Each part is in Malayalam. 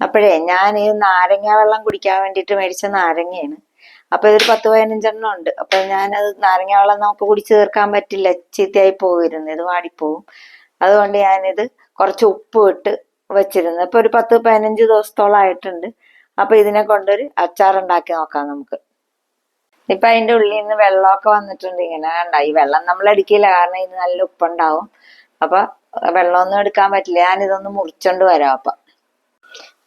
അപ്പോഴേ ഞാൻ ഈ നാരങ്ങ വെള്ളം കുടിക്കാൻ വേണ്ടിയിട്ട് മേടിച്ച നാരങ്ങയാണ്. അപ്പൊ ഇതൊരു പത്ത് പതിനഞ്ചെണ്ണം ഉണ്ട്. അപ്പൊ ഞാനത് നാരങ്ങ വെള്ളം നമുക്ക് കുടിച്ചു തീർക്കാൻ പറ്റില്ല. ചീത്തയായി പോയിരുന്നു ഇത് വാടിപ്പോവും. അതുകൊണ്ട് ഞാനിത് കുറച്ച് ഉപ്പ് ഇട്ട് വെച്ചിരുന്നു. ഇപ്പൊ ഒരു പത്ത് പതിനഞ്ച് ദിവസത്തോളം ആയിട്ടുണ്ട്. അപ്പൊ ഇതിനെ കൊണ്ടൊരു അച്ചാർ ഉണ്ടാക്കി നോക്കാം നമുക്ക്. ഇപ്പൊ അതിന്റെ ഉള്ളിൽ നിന്ന് വെള്ളമൊക്കെ വന്നിട്ടുണ്ട് ഇങ്ങനെ. കണ്ട? ഈ വെള്ളം നമ്മൾ അടിക്കില്ല. കാരണം ഇത് നല്ല ഉപ്പുണ്ടാവും. അപ്പൊ വെള്ളമൊന്നും എടുക്കാൻ പറ്റില്ല. ഞാനിതൊന്ന് മുറിച്ചോണ്ട് വരാം അപ്പൊ.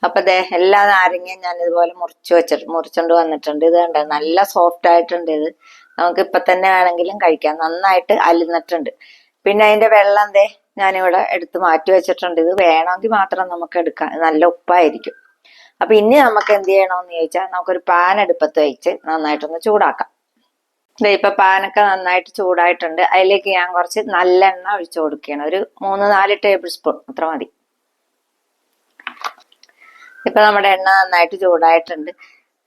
അപ്പൊ ദേ എല്ലാ നാരങ്ങയും ഞാൻ ഇതുപോലെ മുറിച്ചു വെച്ചിട്ട് മുറിച്ചോണ്ട് വന്നിട്ടുണ്ട്. ഇത് കണ്ടോ? നല്ല സോഫ്റ്റ് ആയിട്ടുണ്ട് ഇത്. നമുക്ക് ഇപ്പൊ തന്നെ വേണമെങ്കിലും കഴിക്കാം. നന്നായിട്ട് അലിന്നിട്ടുണ്ട് പിന്നെ അതിന്റെ വെള്ളം ദേ ഞാനിവിടെ എടുത്ത് മാറ്റി വെച്ചിട്ടുണ്ട്. ഇത് വേണമെങ്കിൽ മാത്രം നമുക്ക് എടുക്കാം. നല്ല ഉപ്പായിരിക്കും. അപ്പൊ ഇനി നമുക്ക് എന്ത് ചെയ്യണമെന്ന് ചോദിച്ചാൽ നമുക്കൊരു പാൻ അടുപ്പത്ത് വെച്ച് നന്നായിട്ടൊന്ന് ചൂടാക്കാം. ദേ ഇപ്പൊ പാനൊക്കെ നന്നായിട്ട് ചൂടായിട്ടുണ്ട്. അതിലേക്ക് ഞാൻ കുറച്ച് നല്ലെണ്ണ ഒഴിച്ചു കൊടുക്കുകയാണ്. ഒരു മൂന്ന് നാല് ടേബിൾ സ്പൂൺ. അത്ര മതി. ഇപ്പൊ നമ്മുടെ എണ്ണ നന്നായിട്ട് ചൂടായിട്ടുണ്ട്.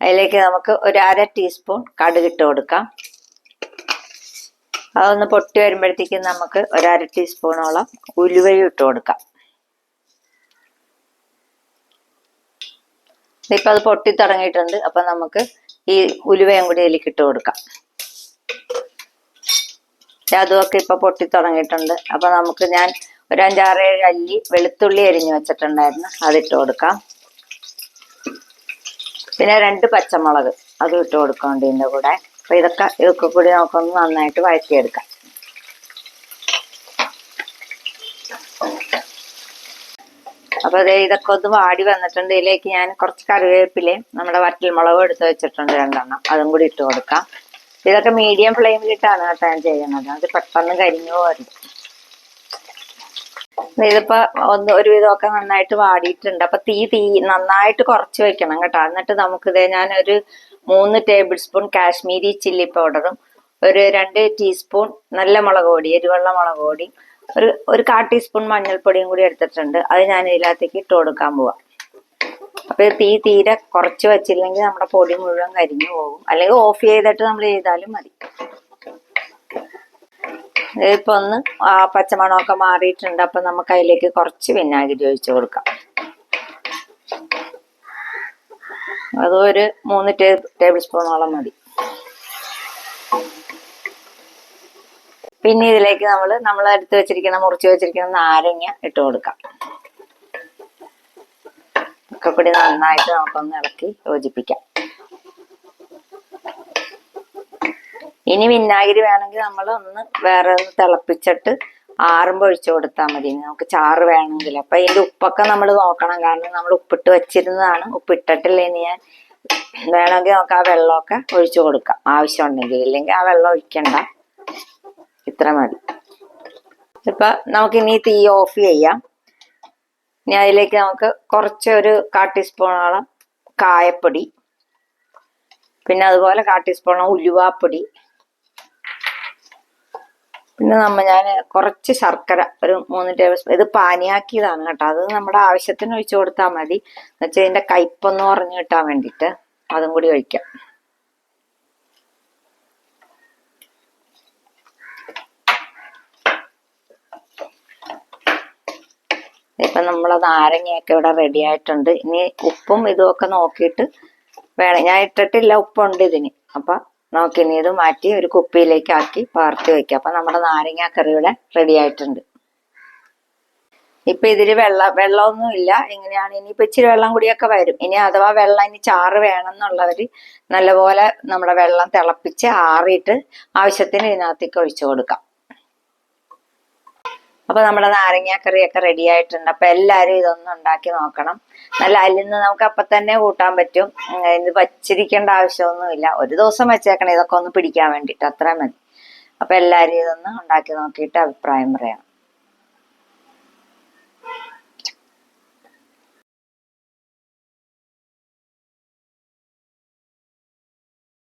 അതിലേക്ക് നമുക്ക് ഒരു അര ടീസ്പൂൺ കടുക് ഇട്ട് കൊടുക്കാം. അതൊന്ന് പൊട്ടി വരുമ്പോഴത്തേക്കും നമുക്ക് ഒരു അര ടീസ്പൂണോളം ഉലുവയും ഇട്ട് കൊടുക്കാം. ഇപ്പൊ അത് പൊട്ടി തുടങ്ങിയിട്ടുണ്ട്. അപ്പൊ നമുക്ക് ഈ ഉലുവയും കൂടി അതിലേക്ക് ഇട്ട് കൊടുക്കാം. അതുമൊക്കെ ഇപ്പൊ പൊട്ടി തുടങ്ങിയിട്ടുണ്ട്. അപ്പൊ നമുക്ക് ഞാൻ ഒരു അഞ്ചാറ് ഏഴ് അല്ലി വെളുത്തുള്ളി അരിഞ്ഞു വെച്ചിട്ടുണ്ടായിരുന്നു. അതിട്ട് കൊടുക്കാം. പിന്നെ രണ്ട് പച്ചമുളക് അത് ഇട്ട് കൊടുക്കുന്നുണ്ട് ഇതിന്റെ കൂടെ. അപ്പം ഇതൊക്കെ ഇതൊക്കെ കൂടി നമുക്കൊന്ന് നന്നായിട്ട് വഴറ്റിയെടുക്കാം. അപ്പോൾ ദേ ഇതൊക്കെ ഒന്ന് വാടി വന്നിട്ടുണ്ട്. ഇതിലേക്ക് ഞാൻ കുറച്ച് കറിവേപ്പിലയും നമ്മുടെ വറ്റൽമുളകും എടുത്ത് വെച്ചിട്ടുണ്ട് രണ്ടെണ്ണം. അതും കൂടി ഇട്ട് കൊടുക്കാം. ഇതൊക്കെ മീഡിയം ഫ്ലെയിമിലിട്ടാണ് കേട്ടോ ഞാൻ ചെയ്യുന്നത്. അത് പെട്ടെന്ന് കരിഞ്ഞു പോരുത്. ഇതിപ്പോ ഒന്ന് ഒരുവിധമൊക്കെ നന്നായിട്ട് വാടിയിട്ടുണ്ട്. അപ്പൊ തീ തീ നന്നായിട്ട് കുറച്ച് വെക്കണം കേട്ടോ. എന്നിട്ട് നമുക്ക് ഇതേ ഞാനൊരു മൂന്ന് ടേബിൾ സ്പൂൺ കാശ്മീരി ചില്ലി പൗഡറും ഒരു രണ്ട് ടീസ്പൂൺ നല്ല മുളക് പൊടി എരിവെള്ള മുളക് പൊടി ഒരു ഒരു കാ ടീസ്പൂൺ മഞ്ഞൾപ്പൊടിയും കൂടി എടുത്തിട്ടുണ്ട്. അത് ഞാൻ ഇതിനകത്തേക്ക് ഇട്ട് കൊടുക്കാൻ പോവാം. അപ്പൊ തീ തീരെ കുറച്ച് വെച്ചില്ലെങ്കിൽ നമ്മുടെ പൊടി മുഴുവൻ കരിഞ്ഞു പോകും. അല്ലെങ്കിൽ ഓഫ് ചെയ്തിട്ട് നമ്മൾ ചെയ്താലും മതി. ഇപ്പൊ ഒന്ന് ആ പച്ചമണമൊക്കെ മാറിയിട്ടുണ്ട്. അപ്പൊ നമുക്ക് അതിലേക്ക് കുറച്ച് വിനാഗിരി ഒഴിച്ചു കൊടുക്കാം. അത് ഒരു മൂന്ന് ടേബിൾ സ്പൂണോളം മതി. പിന്നെ ഇതിലേക്ക് നമ്മൾ നമ്മൾ എടുത്ത് വെച്ചിരിക്കുന്ന മുറിച്ച് വെച്ചിരിക്കുന്ന നാരങ്ങ ഇട്ട് കൊടുക്കാം. ഒക്കെ കൂടി നന്നായിട്ട് നമുക്കൊന്ന് ഇളക്കി യോജിപ്പിക്കാം. ഇനി വിനാഗിരി വേണമെങ്കിൽ നമ്മൾ ഒന്ന് വേറെ ഒന്ന് തിളപ്പിച്ചിട്ട് ആറുമ്പോൾ ഒഴിച്ചു കൊടുത്താൽ മതി. നമുക്ക് ചാറ് വേണമെങ്കിൽ. അപ്പൊ ഇതിന്റെ ഉപ്പൊക്കെ നമ്മൾ നോക്കണം. കാരണം നമ്മൾ ഉപ്പിട്ട് വെച്ചിരുന്നതാണ്. ഉപ്പിട്ടിട്ടില്ല ഇനി ഞാൻ. വേണമെങ്കിൽ നമുക്ക് ആ വെള്ളമൊക്കെ ഒഴിച്ചു കൊടുക്കാം. ആവശ്യമുണ്ടെങ്കിൽ. ഇല്ലെങ്കിൽ ആ വെള്ളം ഒഴിക്കണ്ട. ഇത്ര മതി. ഇപ്പൊ നമുക്ക് ഇനി തീ ഓഫ് ചെയ്യാം. ഇനി അതിലേക്ക് നമുക്ക് കുറച്ചൊരു ഒരു കായപ്പൊടി. പിന്നെ അതുപോലെ കാ ഉലുവാപ്പൊടി. പിന്നെ നമ്മ ഞാൻ കുറച്ച് ശർക്കര ഒരു മൂന്ന് ടേബിൾ സ്പൂൺ ഇത് പാനിയാക്കിയതാണ് കേട്ടോ. അത് നമ്മുടെ ആവശ്യത്തിന് ഒഴിച്ചു കൊടുത്താൽ മതി. എന്നുവെച്ചാൽ ഇതിന്റെ കയ്പൊന്ന് കുറഞ്ഞു കിട്ടാൻ വേണ്ടിയിട്ട് അതും കൂടി ഒഴിക്കാം. ഇപ്പൊ നമ്മളെ നാരങ്ങയൊക്കെ ഇവിടെ റെഡി ആയിട്ടുണ്ട്. ഇനി ഉപ്പും ഇതുമൊക്കെ നോക്കിയിട്ട് വേണം. ഞാൻ ഇട്ടിട്ടില്ല ഉപ്പുണ്ട് ഇതിന്. അപ്പൊ നമുക്കിനി ഇത് മാറ്റി ഒരു കുപ്പിയിലേക്ക് ആക്കി പാർത്തി വെക്കാം അപ്പൊ നമ്മുടെ നാരങ്ങ കറി ഇവിടെ റെഡി ആയിട്ടുണ്ട്. ഇപ്പൊ ഇതിൽ വെള്ള വെള്ളമൊന്നും ഇല്ല. ഇങ്ങനെയാണ് ഇനിയിപ്പോ ഇച്ചിരി വെള്ളം കൂടിയൊക്കെ വരും. ഇനി അഥവാ വെള്ളം ഇനി ചാറ് വേണം എന്നുള്ളവര് നല്ലപോലെ നമ്മുടെ വെള്ളം തിളപ്പിച്ച് ആറിയിട്ട് ആവശ്യത്തിന് ഇതിനകത്തേക്ക് ഒഴിച്ചു കൊടുക്കാം. അപ്പൊ നമ്മുടെ നാരങ്ങാക്കറിയൊക്കെ റെഡി ആയിട്ടുണ്ട്. അപ്പൊ എല്ലാരും ഇതൊന്നും ഉണ്ടാക്കി നോക്കണം. നല്ല അല്ലിന്ന് നമുക്ക് അപ്പൊ തന്നെ കൂട്ടാൻ പറ്റും. ഇത് വച്ചിരിക്കേണ്ട ആവശ്യമൊന്നുമില്ല. ഒരു ദിവസം വെച്ചേക്കണം ഇതൊക്കെ ഒന്ന് പിടിക്കാൻ വേണ്ടിട്ട്. അത്ര മതി. അപ്പൊ എല്ലാരും ഇതൊന്ന് ഉണ്ടാക്കി നോക്കിയിട്ട് അഭിപ്രായം പറയണം